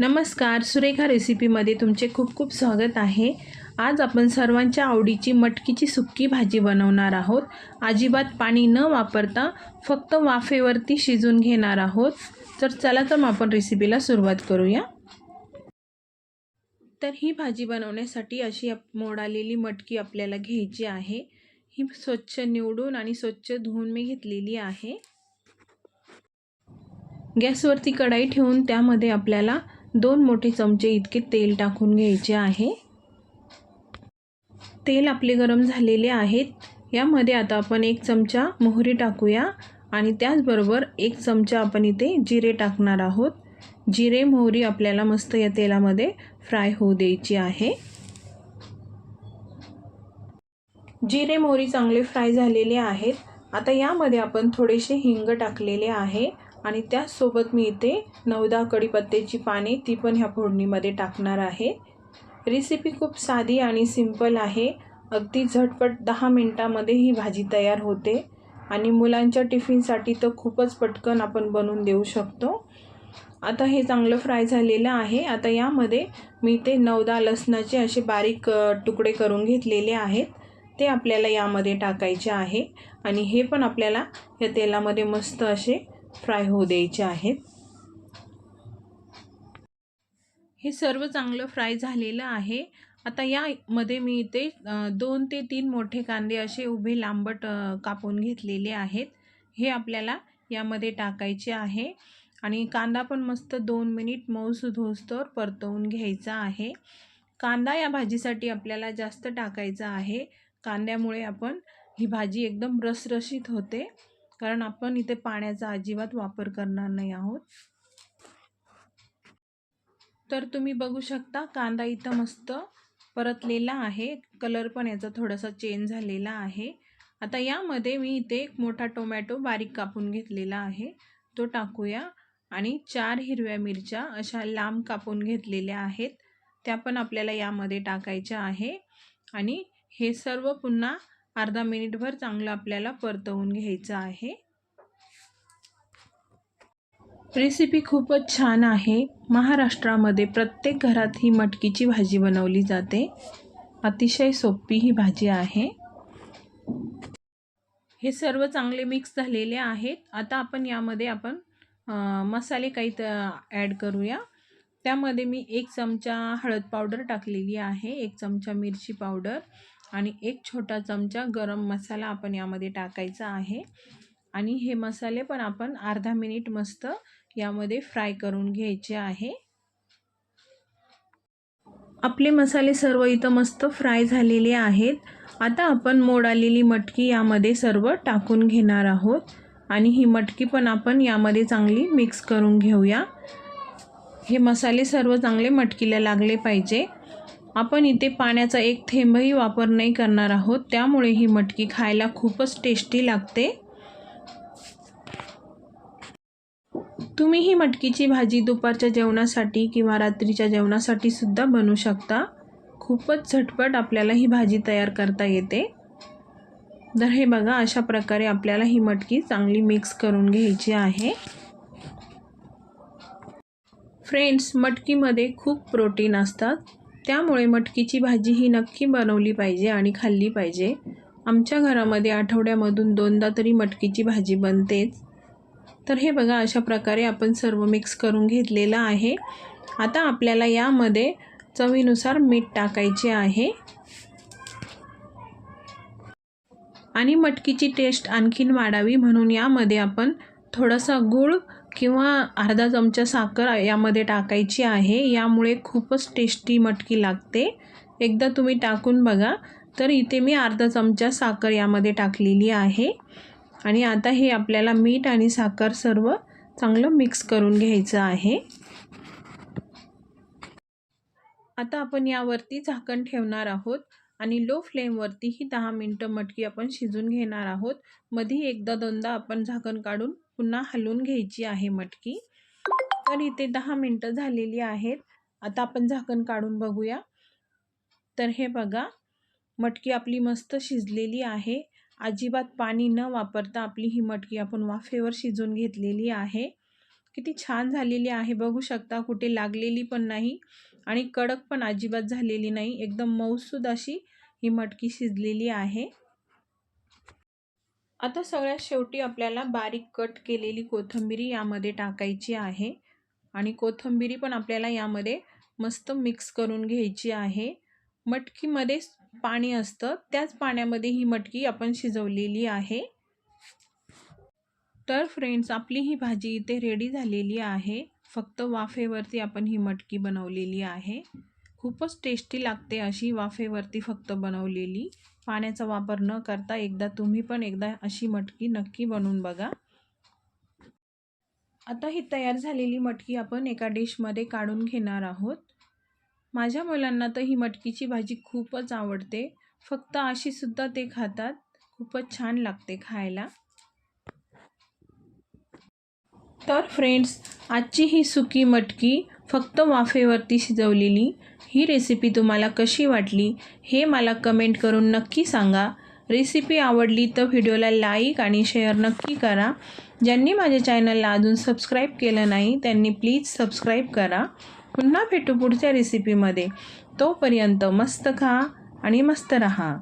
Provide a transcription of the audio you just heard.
नमस्कार सुरेखा रेसिपीमध्ये तुमचे खूप खूप स्वागत आहे. आज आपण सर्वांच्या आवडीची मटकीची सुक्की भाजी बनवणार आहोत. अजिबात पाणी न वापरता फक्त वाफेवरती शिजून घेणार आहोत. तर चला तर मग आपण रेसिपीला सुरुवात करूया. तर ही भाजी बनवण्यासाठी अशी आप- मोडालेली मटकी आपल्याला घ्यायची आहे. ही स्वच्छ निवडून आणि स्वच्छ धुवून मी घेतलेली आहे. गॅसवरती कढाई ठेवून त्यामध्ये आपल्याला दोन मोठे चमचे इतके तेल टाकून घ्यायचे आहे. तेल आपले गरम झालेले आहेत. यामध्ये आता आपण एक चमचा मोहरी टाकूया आणि त्याचबरोबर एक चमचा आपण इथे जिरे टाकणार आहोत. जिरे मोहरी आपल्याला मस्त या तेलामध्ये फ्राय होऊ द्यायची आहे. जिरे मोहरी चांगले फ्राय झालेले आहेत. आता यामध्ये आपण थोडेसे हिंग टाकलेले आहे. आणि त्याचसोबत मी इथे नवदा कढीपत्त्याची पाने ती पण ह्या फोडणीमध्ये टाकणार आहे. रेसिपी खूप साधी आणि सिंपल आहे. अगदी झटपट दहा मिनटामध्ये ही भाजी तयार होते. आणि मुलांच्या टिफिनसाठी तर खूपच पटकन आपण बनवून देऊ शकतो. आता हे चांगलं फ्राय झालेलं आहे. आता यामध्ये मी ते नवदा लसणाचे असे बारीक तुकडे करून घेतलेले आहेत. ते आपल्याला यामध्ये टाकायचे आहे. आणि हे पण आपल्याला या तेलामध्ये मस्त असे फ्राय होऊ द्यायचे आहेत. हे सर्व चांगलं फ्राय झालेलं आहे. आता यामध्ये मी इथे दोन ते तीन मोठे कांदे असे उभे लांबट कापून घेतलेले आहेत. हे आपल्याला यामध्ये टाकायचे आहे. आणि कांदा पण मस्त दोन मिनिट मऊसूद होस्तोवर परतवून घ्यायचा आहे. कांदा या भाजीसाठी आपल्याला जास्त टाकायचा आहे. कांद्यामुळे आपण ही भाजी एकदम रसरशीत होते. कारण आपण इथे पाण्याचा अजिबात वापर करणार नाही आहोत. तर तुम्ही बघू शकता कांदा इथं मस्त परतलेला आहे. कलर पण याचा थोडासा चेंज झालेला आहे. आता यामध्ये मी इथे एक मोठा टोमॅटो बारीक कापून घेतलेला आहे. तो टाकूया. आणि चार हिरव्या मिरच्या अशा लांब कापून घेतलेल्या आहेत. त्या पण आपल्याला यामध्ये टाकायच्या आहे. आणि हे सर्व पुन्हा अर्धा मिनिटभर चांगलं आपल्याला परतवून घ्यायचं आहे. रेसिपी खूपच छान आहे. महाराष्ट्रामध्ये प्रत्येक घरात ही मटकीची भाजी बनवली जाते. अतिशय सोपी ही भाजी आहे. हे सर्व चांगले मिक्स झालेले आहेत. आता आपण यामध्ये आपण मसाले काही ॲड करूया. त्यामध्ये मी एक चमचा हळद पावडर टाकलेली आहे. एक चमचा मिरची पावडर. आणि एक छोटा चमचा गरम मसाला आपण यामध्ये टाकायचा आहे. आणि हे मसाले पण आपण अर्धा मिनिट मस्त यामध्ये फ्राय करून घ्यायचे आहे. आपले मसाले सर्व इथं मस्त फ्राय झालेले आहेत. आता आपण मोड आलेली मटकी यामध्ये सर्व टाकून घेणार आहोत. आणि ही मटकी पण आपण यामध्ये चांगली मिक्स करून घेऊया. हे मसाले सर्व चांगले मटकीला लागले पाहिजे. आपण इथे पाण्याचा एक थेंबही वापर नाही करणार आहोत. त्यामुळे ही मटकी खायला खूपच टेस्टी लागते. तुम्ही ही मटकीची भाजी दुपारच्या जेवणासाठी किंवा रात्रीच्या जेवणासाठी सुद्धा बनवू शकता. खूपच झटपट आपल्याला ही भाजी तयार करता येते. तर हे बघा अशा प्रकारे आपल्याला ही मटकी चांगली मिक्स करून घ्यायची आहे. फ्रेंड्स मटकीमध्ये खूप प्रोटीन असतात. त्यामुळे मटकीची भाजी ही नक्की बनवली पाहिजे आणि खाल्ली पाहिजे. आमच्या घरामध्ये आठवड्यामधून दोनदा तरी मटकीची भाजी बनतेच. तर हे बघा अशा प्रकारे आपण सर्व मिक्स करून घेतलेलं आहे. आता आपल्याला यामध्ये चवीनुसार मीठ टाकायचे आहे. आणि मटकीची टेस्ट आणखीन वाढावी म्हणून यामध्ये आपण थोडासा गूळ किंवा अर्धा चमचा साखर यामध्ये टाकायची आहे. यामुळे खूपच टेस्टी मटकी लागते. एकदा तुम्ही टाकून बघा. तर इथे मी अर्धा चमचा साखर यामध्ये टाकलेली आहे. आणि आता हे आपल्याला मीठ आणि साखर सर्व चांगलं मिक्स करून घ्यायचं आहे. आता आपण यावरती झाकण ठेवणार आहोत. आणि लो फ्लेमवरती ही दहा मिनटं मटकी आपण शिजून घेणार आहोत. मधी एकदा दोनदा आपण झाकण काढून पुन्हा हलवून घ्यायची आहे मटकी. तर इथे दहा मिनटं झालेली आहेत. आता आपण झाकण काढून बघूया. तर हे बघा मटकी आपली मस्त शिजलेली आहे. अजिबात पाणी न वापरता आपली ही मटकी आपण वाफेवर शिजून घेतलेली आहे. किती छान झालेली आहे. बघू शकता कुठे लागलेली पण नाही आणि कडक पण अजिबात झालेली नाही. एकदम मऊसूद अशी ही मटकी शिजलेली आहे. आता सगळ्यात शेवटी आपल्याला बारीक कट केलेली कोथिंबिरी यामध्ये टाकायची आहे. आणि कोथिंबिरी पण आपल्याला यामध्ये मस्त मिक्स करून घ्यायची आहे. मटकीमध्ये पाणी असतं त्याच पाण्यामध्ये ही मटकी आपण शिजवलेली आहे. तर फ्रेंड्स आपली ही भाजी इथे रेडी झालेली आहे. फक्त वाफेवरती आपण ही मटकी बनवलेली आहे. खूपच टेस्टी लागते अशी वाफेवरती फक्त बनवलेली. पाण्याचा वापर न करता एकदा तुम्ही पण एकदा अशी मटकी नक्की बनवून बघा. आता ही तयार झालेली मटकी आपण एका डिशमध्ये काढून घेणार आहोत. माझ्या मुलांना तर ही मटकीची भाजी खूपच आवडते. फक्त अशीसुद्धा ते खातात. खूपच छान लागते खायला. तर फ्रेंड्स आजची ही सुकी मटकी फक्त वाफेवरती शिजवलेली ही रेसिपी तुम्हाला कशी वाटली हे मला कमेंट करून नक्की सांगा. रेसिपी आवडली तर व्हिडिओला लाईक आणि शेअर नक्की करा. ज्यांनी माझ्या चॅनलला अजून सबस्क्राईब केलं नाही त्यांनी प्लीज सबस्क्राईब करा. पुन्हा भेटू पुढच्या रेसिपीमध्ये तोपर्यंत मस्त खा आणि मस्त रहा.